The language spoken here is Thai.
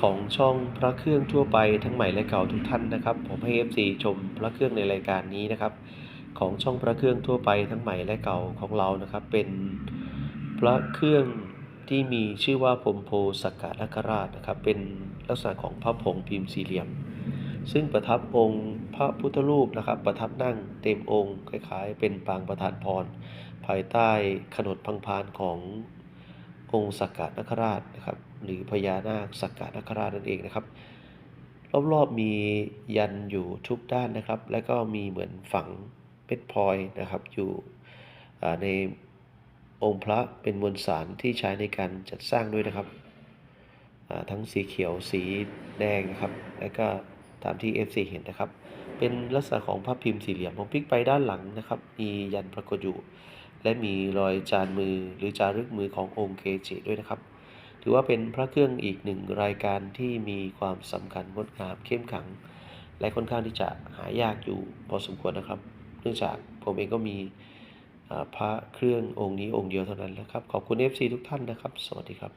ของช่องพระเครื่องทั่วไปทั้งใหม่และเก่าทุกท่านนะครับ ผมให้ FC ชมพระเครื่องในรายการนี้นะครับ ของช่องพระเครื่องทั่วไปทั้งใหม่และเก่าของเรานะครับ เป็นพระเครื่องที่มีชื่อว่าพรมโพสักกะนคราชนะครับ เป็นลักษณะของพระผงพิมพ์สี่เหลี่ยม ซึ่งประทับองค์พระพุทธรูปนะครับ ประทับนั่งเต็มองค์คล้ายๆ เป็นปางประธานพร ภายใต้ขนดพังพานของ องค์สักกะนคราชนะครับ หรือพญานาคสักกะนคราชนั่นเองนะครับ รอบๆมียันอยู่ทุกด้านนะครับ และก็มีเหมือนฝังเพชรพลอยนะครับ อยู่ในองค์พระเป็นมวลสารที่ใช้ในการจัดสร้างด้วยนะครับ ทั้งสีเขียวสีแดงนะครับ และก็ตามที่ FC เห็นนะครับ เป็นลักษณะของภาพพิมพ์สี่เหลี่ยมผมพลิกไปด้านหลังนะครับ มียันปรากฏอยู่ และมีรอยจานมือหรือจารึกมือขององค์เกจิด้วยนะครับ ถือว่าเป็นพระเครื่องอีกหนึ่งรายการที่มีความสำคัญงดงามเข้มขัง และค่อนข้างที่จะหายากอยู่พอสมควรนะครับ เนื่องจากผมเองก็มีพระเครื่ององค์นี้องค์เดียวเท่านั้นนะครับ ขอบคุณ FC ทุกท่านนะครับ สวัสดีครับ